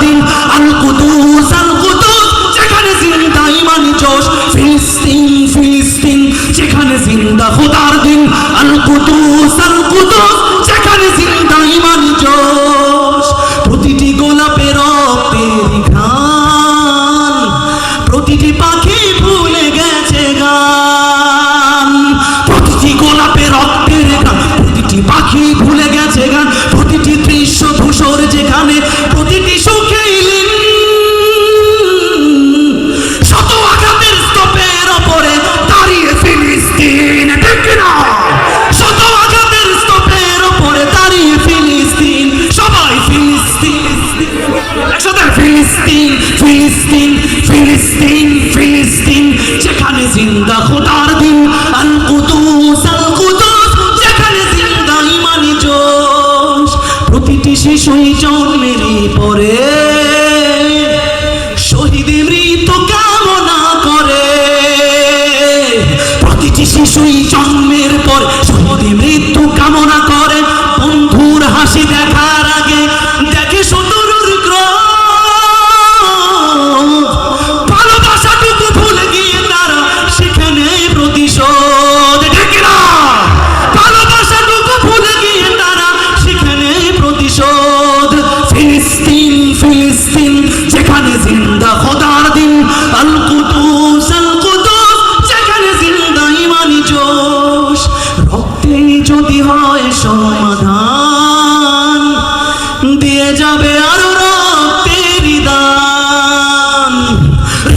দিন আল কুদুস আল কুদুস যেখানে জিন্দা ইমান জোশ, ফিলিস্তিন ফিলিস্তিন, যেখানে জিন্দা খোদার দিন আল কুদুস ফিলিস্তিন ফিলিস্তিন ফিলিস্তিন ফিলিস্তিন, যেখানে জিন্দা খোদার দিন, আল কুদুস আল কুদুস, যেখানে জিন্দা ইমানি জোশ, প্রতিটি শিশুই জন্মেরই পরে শহীদ মৃত্যু কামনা করে। প্রতিটি শিশুই জন্মের পর শহীদ মৃত্যু কামনা করে। সমাধান। দিয়ে যাবে আরও রক্তের দান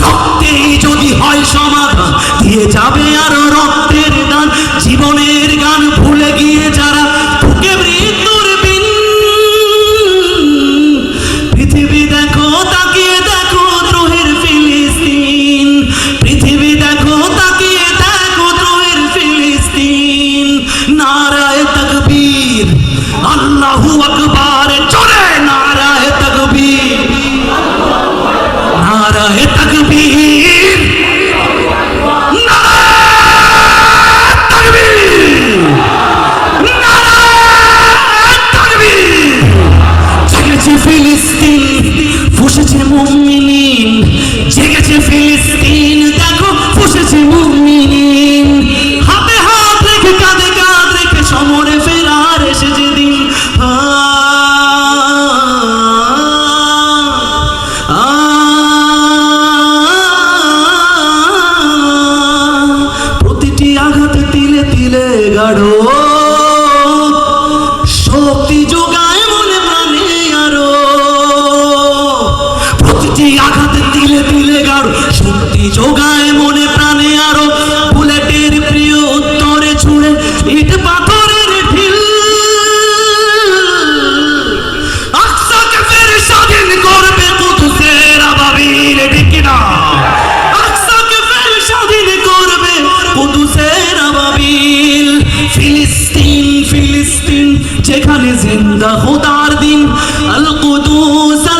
রক্তে যদি হয় সমাধান, দিয়ে যাবে আরও রক্তের দান জীবনের গান ভুলে গিয়ে যারা মৃত্যুর বিন। পৃথিবী দেখো, তাকিয়ে দেখো দ্রোহের ফিলিস্তিন। পৃথিবী দেখো, তাকিয়ে দেখো দ্রোহের ফিলিস্তিন। তকবীর আল্লাহু আকবার চলে নারায় জিন্দা খোদার দিন আল কুদুস আল কুদুস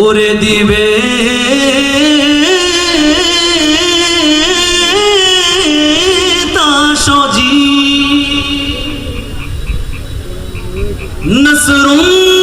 করে দিবে। তা সজি নসরুম